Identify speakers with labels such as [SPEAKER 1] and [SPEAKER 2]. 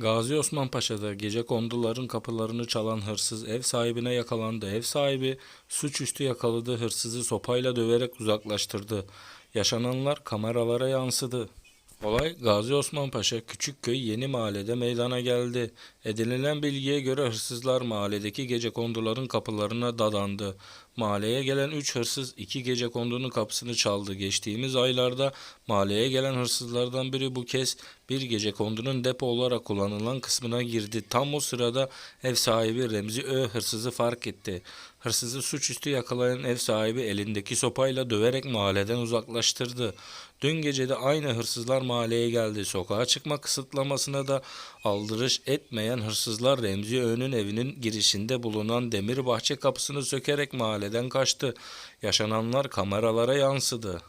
[SPEAKER 1] Gazi Osman Paşa'da gece konduların kapılarını çalan hırsız ev sahibine yakalandı. Ev sahibi suçüstü yakaladığı hırsızı sopayla döverek uzaklaştırdı. Yaşananlar kameralara yansıdı. Olay Gazi Osman Paşa Küçükköy Yeni Mahalle'de meydana geldi. Edinilen bilgiye göre hırsızlar mahalledeki gece konduların kapılarına dadandı. Mahalleye gelen 3 hırsız 2 gece kondunun kapısını çaldı. Geçtiğimiz aylarda mahalleye gelen hırsızlardan biri bu kez bir gece kondunun depo olarak kullanılan kısmına girdi. Tam o sırada ev sahibi Remzi Ö hırsızı fark etti. Hırsızı suçüstü yakalayan ev sahibi elindeki sopayla döverek mahalleden uzaklaştırdı. Dün gece de aynı hırsızlar mahalleye geldi. Sokağa çıkma kısıtlamasına da aldırış etmeyen hırsızlar Remzi Ö'nün evinin girişinde bulunan demir bahçe kapısını sökerek mahalleden kaçtı. Yaşananlar kameralara yansıdı.